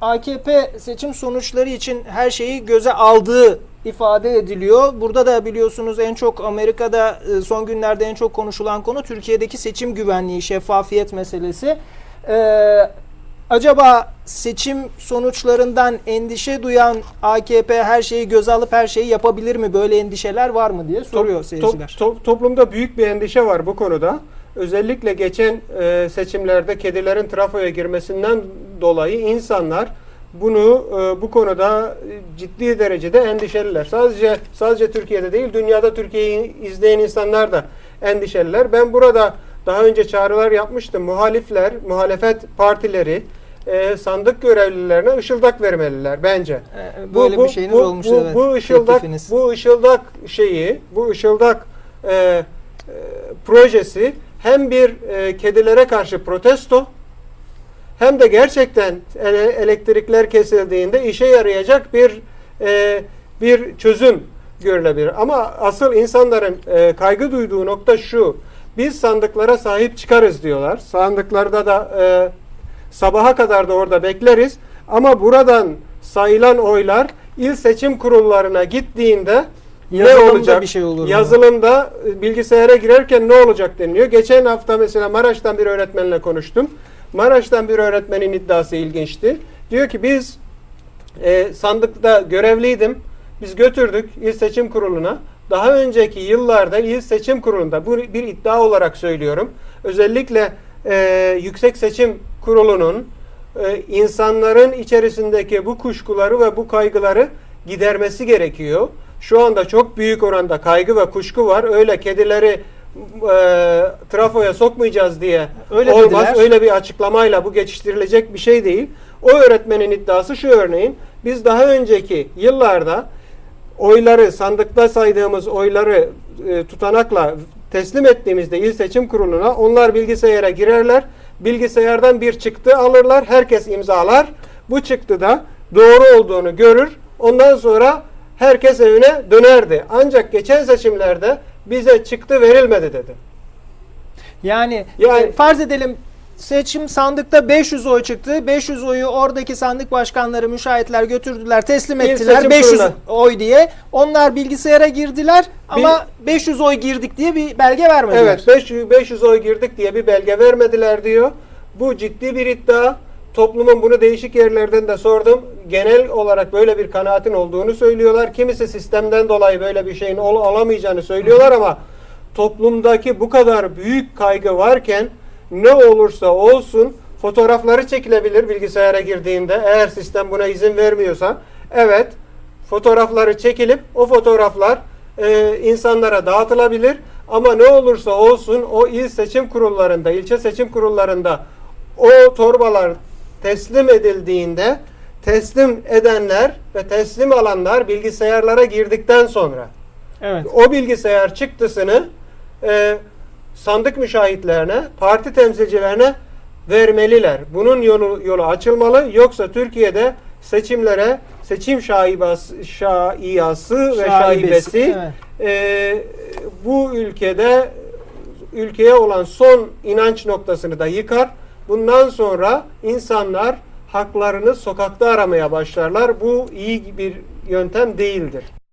AKP seçim sonuçları için her şeyi göze aldığı ifade ediliyor. Burada da biliyorsunuz en çok Amerika'da e, son günlerde en çok konuşulan konu Türkiye'deki seçim güvenliği, şeffafiyet meselesi. Ee, acaba seçim sonuçlarından endişe duyan AKP her şeyi göze alıp her şeyi yapabilir mi? Böyle endişeler var mı diye soruyor Top- seyirciler. top- top- toplumda büyük bir endişe var bu konuda. Özellikle geçen e, seçimlerde kedilerin trafoya girmesinden dolayı insanlar bunu e, bu konuda e, ciddi derecede endişeliler. Sadece sadece Türkiye'de değil, dünyada Türkiye'yi izleyen insanlar da endişeliler. Ben burada daha önce çağrılar yapmıştım. Muhalifler, muhalefet partileri e, sandık görevlilerine ışıldak vermeliler bence. Ee, Böyle bir şeyiniz olmuştu bu, evet. Bu ışıldak, teklifiniz. bu ışıldak şeyi, bu ışıldak e, e, projesi hem bir e, kedilere karşı protesto hem de gerçekten ele- elektrikler kesildiğinde işe yarayacak bir e, bir çözüm görülebilir. Ama asıl insanların e, kaygı duyduğu nokta şu. Biz sandıklara sahip çıkarız diyorlar. Sandıklarda da e, sabaha kadar da orada bekleriz. Ama buradan sayılan oylar il seçim kurullarına gittiğinde ne Yazılımda olacak? bir şey olur mu? Yazılımda e, bilgisayara girerken ne olacak deniliyor. Geçen hafta mesela Maraş'tan bir öğretmenle konuştum. Maraş'tan bir öğretmenin iddiası ilginçti. Diyor ki biz e, sandıkta görevliydim. Biz götürdük il seçim kuruluna. Daha önceki yıllarda il seçim kurulunda bu bir iddia olarak söylüyorum. Özellikle e, yüksek seçim kurulunun e, insanların içerisindeki bu kuşkuları ve bu kaygıları gidermesi gerekiyor. Şu anda çok büyük oranda kaygı ve kuşku var. Öyle kedileri e, trafoya sokmayacağız diye Öyle olmaz. dediler. Öyle bir açıklamayla bu geçiştirilecek bir şey değil. O öğretmenin iddiası şu örneğin. Biz daha önceki yıllarda oyları sandıkta saydığımız oyları e, tutanakla teslim ettiğimizde il seçim kuruluna onlar bilgisayara girerler. Bilgisayardan bir çıktı alırlar. Herkes imzalar. Bu çıktıda doğru olduğunu görür. Ondan sonra herkes evine dönerdi. Ancak geçen seçimlerde bize çıktı verilmedi dedi. Yani, Yani- e, farz edelim seçim sandıkta 500 oy çıktı. 500 oyu oradaki sandık başkanları, müşahitler götürdüler, teslim ettiler. seçim 500 kuruluna. oy diye. Onlar bilgisayara girdiler ama 500 oy girdik diye bir belge vermediler. Evet 500, 500 oy girdik diye bir belge vermediler diyor. Bu ciddi bir iddia. Toplumun bunu değişik yerlerden de sordum. Genel olarak böyle bir kanaatin olduğunu söylüyorlar. Kimisi sistemden dolayı böyle bir şeyin ol- olamayacağını söylüyorlar ama toplumdaki bu kadar büyük kaygı varken ne olursa olsun fotoğrafları çekilebilir bilgisayara girdiğinde eğer sistem buna izin vermiyorsa. Evet fotoğrafları çekilip o fotoğraflar e, insanlara dağıtılabilir ama ne olursa olsun o il seçim kurullarında, ilçe seçim kurullarında o torbalar teslim edildiğinde teslim edenler ve teslim alanlar bilgisayarlara girdikten sonra Evet. o bilgisayar çıktısını e, sandık müşahitlerine, parti temsilcilerine vermeliler. Bunun yolu yolu açılmalı. Yoksa Türkiye'de seçimlere seçim şaibası, şaiyası ve Şaibesi, şaibesi evet. e, bu ülkede ülkeye olan son inanç noktasını da yıkar. Bundan sonra insanlar haklarını sokakta aramaya başlarlar. Bu iyi bir yöntem değildir.